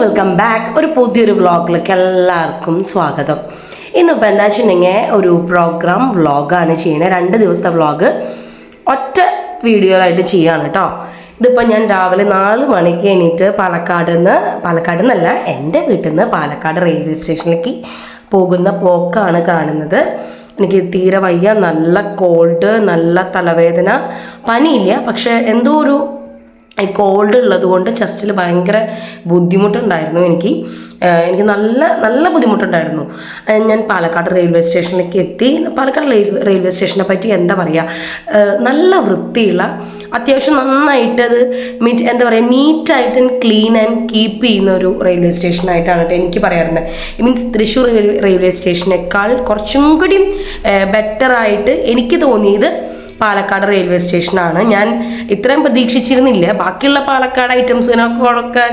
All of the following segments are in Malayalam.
വെൽക്കം ബാക്ക് ഒരു പുതിയൊരു വ്ളോഗിലേക്ക് എല്ലാവർക്കും സ്വാഗതം. ഇന്നിപ്പോൾ എന്താ വെച്ചിട്ടുണ്ടെങ്കിൽ ഒരു പ്രോഗ്രാം വ്ളോഗാണ് ചെയ്യുന്നത്. രണ്ട് ദിവസത്തെ വ്ളോഗ് ഒറ്റ വീഡിയോ ആയിട്ട് ചെയ്യാണ് കേട്ടോ. ഇതിപ്പോൾ ഞാൻ രാവിലെ നാല് മണിക്ക് എണീറ്റ് പാലക്കാട് നിന്ന് പാലക്കാട് നിന്നല്ല എന്റെ വീട്ടിൽ നിന്ന് പാലക്കാട് റെയിൽവേ സ്റ്റേഷനിലേക്ക് പോകുന്ന പോക്കാണ് കാണുന്നത്. എനിക്ക് തീരെ വയ്യ. നല്ല കോൾഡ് നല്ല തലവേദന. പനിയില്ല. പക്ഷേ എന്തോ ഒരു കോൾഡ് ഉള്ളത് കൊണ്ട് ചെസ്റ്റിൽ ഭയങ്കര ബുദ്ധിമുട്ടുണ്ടായിരുന്നു എനിക്ക്. എനിക്ക് നല്ല നല്ല ബുദ്ധിമുട്ടുണ്ടായിരുന്നു. ഞാൻ പാലക്കാട് റെയിൽവേ സ്റ്റേഷനിലേക്ക് എത്തി. പാലക്കാട് റെയിൽവേ സ്റ്റേഷനെ പറ്റി എന്താ പറയുക നല്ല വൃത്തിയുള്ള അത്യാവശ്യം നന്നായിട്ട് അത് മീറ്റ് എന്താ പറയുക നീറ്റായിട്ട് ക്ലീൻ ആൻഡ് കീപ്പ് ചെയ്യുന്ന ഒരു റെയിൽവേ സ്റ്റേഷനായിട്ടാണ് കേട്ടോ എനിക്ക് പറയാറുള്ളത് മീൻസ് തൃശ്ശൂർ റെയിൽവേ സ്റ്റേഷനേക്കാൾ കുറച്ചും കൂടി ബെറ്ററായിട്ട് എനിക്ക് തോന്നിയത് പാലക്കാട് റെയിൽവേ സ്റ്റേഷനാണ് ഞാൻ ഇത്രയും പ്രതീക്ഷിച്ചിരുന്നില്ല. ബാക്കിയുള്ള പാലക്കാട് ഐറ്റംസിനൊക്കെ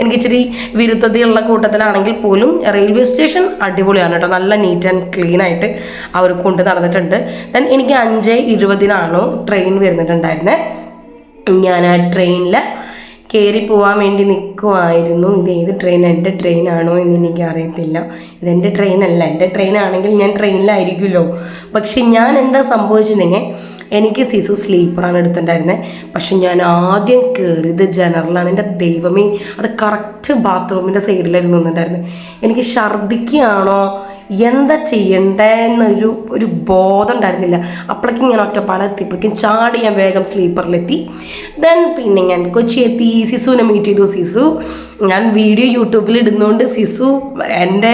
എനിക്ക് ഇച്ചിരി വിരുദ്ധതയുള്ള കൂട്ടത്തിലാണെങ്കിൽ പോലും റെയിൽവേ സ്റ്റേഷൻ അടിപൊളിയാണ് കേട്ടോ. നല്ല നീറ്റ് ആൻഡ് ക്ലീൻ ആയിട്ട് അവർ കൊണ്ട് നടന്നിട്ടുണ്ട്. ദെൻ എനിക്ക് അഞ്ച് ഇരുപതിനാണ് ട്രെയിൻ വരുന്നിട്ടുണ്ടായിരുന്നത് ഞാൻ ആ ട്രെയിനിൽ കയറി പോകാൻ വേണ്ടി നിൽക്കുമായിരുന്നു ഇത് ഏത് ട്രെയിൻ എന്റെ ട്രെയിനാണോ എന്ന് എനിക്ക് അറിയത്തില്ല. ഇതെന്റെ ട്രെയിനല്ല എന്റെ ട്രെയിനാണെങ്കിൽ ഞാൻ ട്രെയിനിലായിരിക്കുമല്ലോ പക്ഷെ ഞാൻ എന്താ സംഭവിച്ചിട്ടുണ്ടെങ്കിൽ എനിക്ക് സിസു സ്ലീപ്പറാണ് എടുത്തിട്ടുണ്ടായിരുന്നത് പക്ഷെ ഞാൻ ആദ്യം കയറിയത് ജനറലാണ്. എന്റെ ദൈവമേ അത് കറക്റ്റ് ബാത്റൂമിന്റെ സൈഡിലായിരുന്നു നിന്നിട്ടുണ്ടായിരുന്നത് എനിക്ക് ഛർദ്ദിക്കുകയാണോ എന്താ ചെയ്യണ്ടെന്നൊരു ഒരു ബോധം ഉണ്ടായിരുന്നില്ല അപ്പോഴേക്കും ഞാൻ ഒറ്റപ്പാലം എത്തിയപ്പോഴേക്കും ചാടി ഞാൻ വേഗം സ്ലീപ്പറിലെത്തി ദെൻ പിന്നെ ഞാൻ കൊച്ചി എത്തി. സിസുവിനെ മീറ്റ് ചെയ്തു. സിസു ഞാൻ വീഡിയോ യൂട്യൂബിൽ ഇടുന്നതുകൊണ്ട് സിസു എന്റെ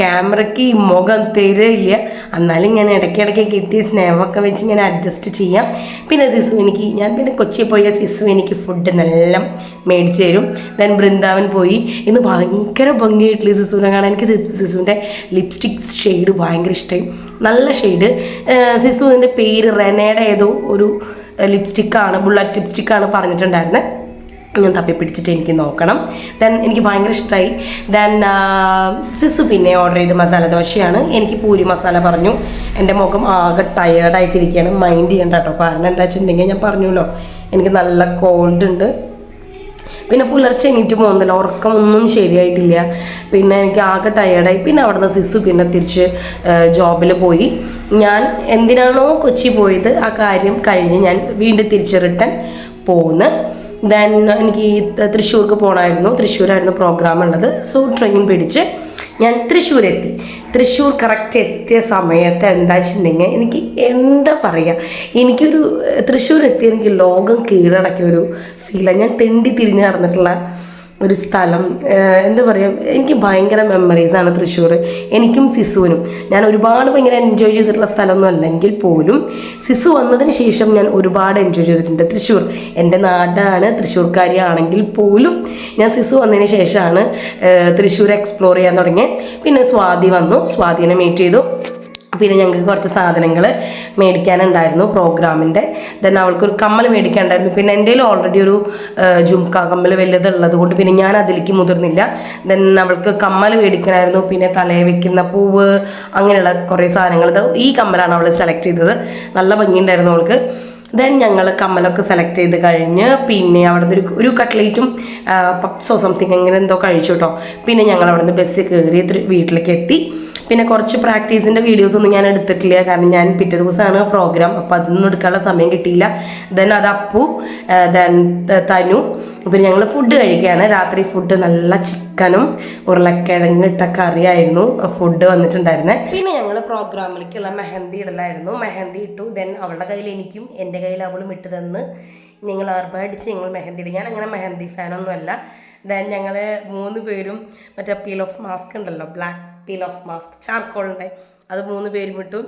ക്യാമറയ്ക്ക് മുഖം തരില്ല എന്നാലും ഞാൻ ഇടയ്ക്കിടയ്ക്ക് കിട്ടിയ സ്നേഹമൊക്കെ വെച്ച് ഞാൻ അഡ്ജസ്റ്റ് ചെയ്യാം. പിന്നെ സിസു എനിക്ക് ഞാൻ പിന്നെ കൊച്ചിയിൽ പോയ സിസു എനിക്ക് ഫുഡ് നല്ല മേടിച്ചു തരും. ദെൻ ബൃന്ദാവൻ പോയി. ഇന്ന് ഭയങ്കര ഭംഗിയായിട്ടുള്ള സിസുവിനെ കാണാൻ? എനിക്ക് സിസുവിന്റെ ലിപ്സ്റ്റിക് ഷെയ്ഡ് ഭയങ്കര ഇഷ്ടമായി നല്ല ഷെയ്ഡ് സിസു ഇതിന്റെ പേര് റെനയുടെ ഏതോ ഒരു ലിപ്സ്റ്റിക്കാണ് ബുള്ളറ്റ് ലിപ്സ്റ്റിക്കാണ് പറഞ്ഞിട്ടുണ്ടായിരുന്നത് ഞാൻ തപ്പി പിടിച്ചിട്ട് എനിക്ക് നോക്കണം. ദെൻ എനിക്ക് ഭയങ്കര ഇഷ്ടമായി ദെൻ സിസു പിന്നെ ഓർഡർ ചെയ്ത് മസാല ദോശയാണ്. എനിക്ക് പൂരി മസാല പറഞ്ഞു. എന്റെ മുഖം ആകെ ടയേർഡായിട്ടിരിക്കുകയാണ് മൈൻഡ് ചെയ്യണ്ട കേട്ടോ. കാരണം എന്താ വെച്ചിട്ടുണ്ടെങ്കിൽ ഞാൻ പറഞ്ഞല്ലോ എനിക്ക് നല്ല കോൾഡ് ഉണ്ട്. പിന്നെ പുലർച്ചെ എണീറ്റ് പോകുന്നില്ല ഉറക്കമൊന്നും ശരിയായിട്ടില്ല. പിന്നെ എനിക്ക് ആകെ ടയേർഡായി പിന്നെ അവിടുന്ന് സിസു പിന്നെ തിരിച്ച് ജോബിൽ പോയി. ഞാൻ എന്തിനാണോ കൊച്ചി പോയത് ആ കാര്യം കഴിഞ്ഞ് ഞാൻ വീണ്ടും തിരിച്ച് റിട്ടേൺ പോകുന്നു ദെൻ എനിക്ക് തൃശ്ശൂർക്ക് പോകണമായിരുന്നു തൃശ്ശൂരായിരുന്നു പ്രോഗ്രാം ഉള്ളത്. സോ ട്രെയിൻ പിടിച്ച് ഞാൻ തൃശ്ശൂർ എത്തി തൃശ്ശൂർ കറക്റ്റ് എത്തിയ സമയത്ത് എന്താ വെച്ചിട്ടുണ്ടെങ്കിൽ എനിക്ക് എന്താ പറയുക എനിക്കൊരു തൃശ്ശൂർ എത്തി എനിക്ക് ലോകം കീഴടക്കിയ ഒരു ഫീലാണ് ഞാൻ തെണ്ടി തിരിഞ്ഞ് നടന്നിട്ടുള്ള ഒരു സ്ഥലം എന്താ പറയുക എനിക്ക് ഭയങ്കര മെമ്മറീസാണ് തൃശ്ശൂർ. എനിക്കും സിസുവിനും. ഞാൻ ഒരുപാട് ഭയങ്കര എൻജോയ് ചെയ്തിട്ടുള്ള സ്ഥലമൊന്നും അല്ലെങ്കിൽ പോലും സിസു വന്നതിന് ശേഷം ഞാൻ ഒരുപാട് എൻജോയ് ചെയ്തിട്ടുണ്ട്. തൃശ്ശൂർ എന്റെ നാടാണ്. തൃശ്ശൂർക്കാരിയാണെങ്കിൽ പോലും ഞാൻ സിസു വന്നതിന് ശേഷമാണ് തൃശ്ശൂർ എക്സ്പ്ലോർ ചെയ്യാൻ തുടങ്ങിയത് പിന്നെ സ്വാതി വന്നു. സ്വാതിനെ മീറ്റ് ചെയ്തു. പിന്നെ ഞങ്ങൾക്ക് കുറച്ച് സാധനങ്ങൾ മേടിക്കാനുണ്ടായിരുന്നു പ്രോഗ്രാമിന്റെ. ദെൻ അവൾക്കൊരു കമ്മൽ മേടിക്കാനുണ്ടായിരുന്നു. പിന്നെ എന്റെ ഓൾറെഡി ഒരു ജുംക്ക കമ്മൽ വലുതുള്ളത് കൊണ്ട് പിന്നെ ഞാൻ അതിലേക്ക് മുതിർന്നില്ല. ദെൻ അവൾക്ക് കമ്മൽ മേടിക്കണമായിരുന്നു പിന്നെ തലയിൽ വെക്കുന്ന പൂവ് അങ്ങനെയുള്ള കുറേ സാധനങ്ങൾ. ഈ കമ്മലാണ് അവൾ സെലക്ട് ചെയ്തത്. നല്ല ഭംഗിയുണ്ടായിരുന്നു അവൾക്ക്. ദെൻ ഞങ്ങൾ കമ്മലൊക്കെ സെലക്ട് ചെയ്ത് കഴിഞ്ഞ് പിന്നെ അവിടെ ഒരു ഒരു കട്ട്ലേറ്റും പപ്സോ സംതിങ് അങ്ങനെ എന്തോ കഴിച്ചു കേട്ടോ. പിന്നെ ഞങ്ങൾ അവിടെ നിന്ന് ബസ്സിൽ കയറി വീട്ടിലേക്ക് എത്തി. പിന്നെ കുറച്ച് പ്രാക്ടീസിന്റെ വീഡിയോസ് ഒന്നും ഞാൻ എടുത്തിട്ടില്ല. കാരണം ഞാൻ പിറ്റേ ദിവസമാണ് പ്രോഗ്രാം. അപ്പോൾ അതൊന്നും എടുക്കാനുള്ള സമയം കിട്ടിയില്ല. ദെൻ അത് അപ്പു ദെൻ തനു. പിന്നെ ഞങ്ങൾ ഫുഡ് കഴിക്കുകയാണ്. രാത്രി ഫുഡ് നല്ല ചിക്കനും ഉരുളക്കിഴങ്ങ് ഇട്ട കറിയായിരുന്നു. ഫുഡ് വന്നിട്ടുണ്ടായിരുന്നത് പിന്നെ ഞങ്ങൾ പ്രോഗ്രാമിലേക്കുള്ള മെഹന്തി ഇടലായിരുന്നു. മെഹന്തി ഇട്ടു. ദെൻ അവളുടെ കയ്യിൽ എനിക്കും എന്റെ കയ്യിൽ അവളും ഇട്ട് തന്ന് ഞങ്ങൾ അർബടിച്ച് ഞങ്ങൾ മെഹന്തി ഇടും. ഞാൻ അങ്ങനെ മെഹന്തി ഫാനൊന്നുമല്ല ദെൻ ഞങ്ങൾ മൂന്ന് പേരും മറ്റേ പീൽ ഓഫ് മാസ്ക് ഉണ്ടല്ലോ ബ്ലാക്ക് പീൽ ഓഫ് മാസ്ക് ചാർക്കോളിന്റെ. അത് മൂന്ന് പേരും വിട്ടു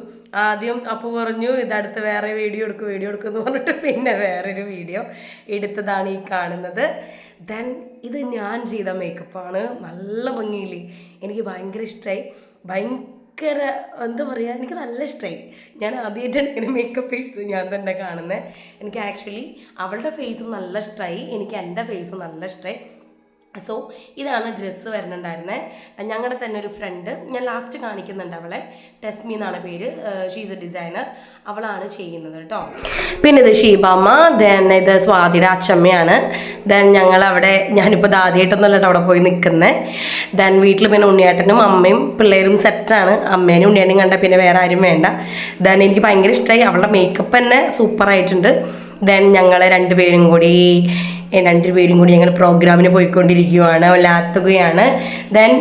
ആദ്യം അപ്പു പറഞ്ഞു ഇതടുത്ത് വേറെ വീഡിയോ എടുക്കും വീഡിയോ എടുക്കും എന്ന് പറഞ്ഞിട്ട് പിന്നെ വേറൊരു വീഡിയോ എടുത്തതാണ് ഈ കാണുന്നത്. ദെൻ ഇത് ഞാൻ ചെയ്ത മേക്കപ്പാണ് നല്ല ഭംഗിയില്ലേ? എനിക്ക് ഭയങ്കര ഇഷ്ടമായി ഭയങ്കര എന്താ പറയുക എനിക്ക് നല്ല ഇഷ്ടമായി ഞാൻ ആദ്യമായിട്ടാണ് ഇങ്ങനെ മേക്കപ്പ് ചെയ്തത് ഞാൻ തന്നെ കാണുന്നത് എനിക്ക് ആക്ച്വലി അവളുടെ ഫേസും നല്ല ഇഷ്ടമായി എനിക്ക് എന്റെ ഫേസും നല്ല ഇഷ്ടമായി സോ ഇതാണ് ഡ്രസ്സ് വരുന്നുണ്ടായിരുന്നത് ഞങ്ങളുടെ തന്നെ ഒരു ഫ്രണ്ട് ഞാൻ ലാസ്റ്റ് കാണിക്കുന്നുണ്ട് അവളെ. ടെസ്മി എന്നാണ് പേര്. ഷീസ് എ ഡിസൈനർ അവളാണ് ചെയ്യുന്നത് കേട്ടോ പിന്നെ ഇത് ഷീബാമ്മ ദെൻ ഇത് സ്വാതിയുടെ അച്ചമ്മയാണ് ദെൻ ഞങ്ങൾ അവിടെ ഞാനിപ്പോൾ ആദ്യമായിട്ടൊന്നുമല്ല അവിടെ പോയി നിൽക്കുന്നത് ദെൻ വീട്ടിൽ പിന്നെ ഉണ്ണിയേട്ടനും അമ്മയും പിള്ളേരും സെറ്റാണ് അമ്മേനും ഉണ്ണിയേട്ടനും കണ്ട പിന്നെ വേറെ ആരും വേണ്ട. ദെൻ എനിക്ക് ഭയങ്കര ഇഷ്ടമായി അവളുടെ മേക്കപ്പ് തന്നെ സൂപ്പറായിട്ടുണ്ട് ദെൻ ഞങ്ങൾ രണ്ടുപേരും കൂടി രണ്ടുപേരും കൂടി ഞങ്ങൾ പ്രോഗ്രാമിന് പോയിക്കൊണ്ടിരിക്കുകയാണ് ലാത്തുകയാണ്. ദെൻ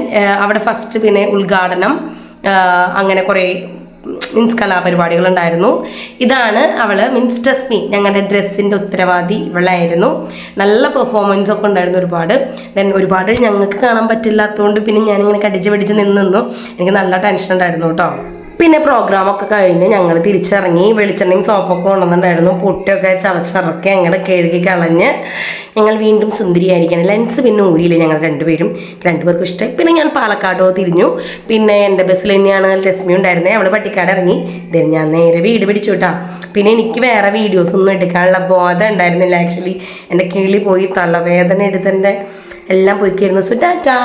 അവിടെ ഫസ്റ്റ് പിന്നെ ഉദ്ഘാടനം അങ്ങനെ കുറേ മീൻസ് കലാപരിപാടികൾ ഉണ്ടായിരുന്നു ഇതാണ് അവൾ മീൻസ് ഡ്രസ്മി ഞങ്ങളുടെ ഡ്രസ്സിന്റെ ഉത്തരവാദി ഇവളായിരുന്നു. നല്ല പെർഫോമൻസ് ഒക്കെ ഉണ്ടായിരുന്നു ഒരുപാട്. ദെൻ ഒരുപാട് ഞങ്ങൾക്ക് കാണാൻ പറ്റില്ലാത്തതുകൊണ്ട് പിന്നെ ഞാനിങ്ങനെ കടിച്ച് പിടിച്ച് നിന്നു എനിക്ക് നല്ല ടെൻഷൻ ഉണ്ടായിരുന്നു കേട്ടോ. പിന്നെ പ്രോഗ്രാം ഒക്കെ കഴിഞ്ഞ് ഞങ്ങൾ തിരിച്ചിറങ്ങി വെളിച്ചെണ്ണയും സോപ്പൊക്കെ കൊണ്ടുവന്നിട്ടുണ്ടായിരുന്നു. പൊട്ടിയൊക്കെ ചവച്ചിറക്കി ഞങ്ങൾ കഴുകി കളഞ്ഞ് ഞങ്ങൾ വീണ്ടും സുന്ദരിയായിരിക്കണം ലെൻസ് പിന്നെ ഊരിയില്ല ഞങ്ങൾ രണ്ടുപേരും. രണ്ടുപേർക്കും ഇഷ്ടമായി. പിന്നെ ഞാൻ പാലക്കാടോ തിരിഞ്ഞു. പിന്നെ എന്റെ ബസ്സിൽ തന്നെയാണ് രശ്മി ഉണ്ടായിരുന്നത് അവൾ പട്ടിക്കാട് ഇറങ്ങി. ഇതിന് ഞാൻ നേരെ വീട് പിടിച്ചു കേട്ടാ പിന്നെ എനിക്ക് വേറെ വീഡിയോസ് ഒന്നും എടുക്കാനുള്ള ബോധം ഉണ്ടായിരുന്നില്ല. ആക്ച്വലി എന്റെ കിളി പോയി തലവേദന എടുത്തതിന്റെ എല്ലാം പോയിക്കായിരുന്നു. സോ ടാറ്റാ.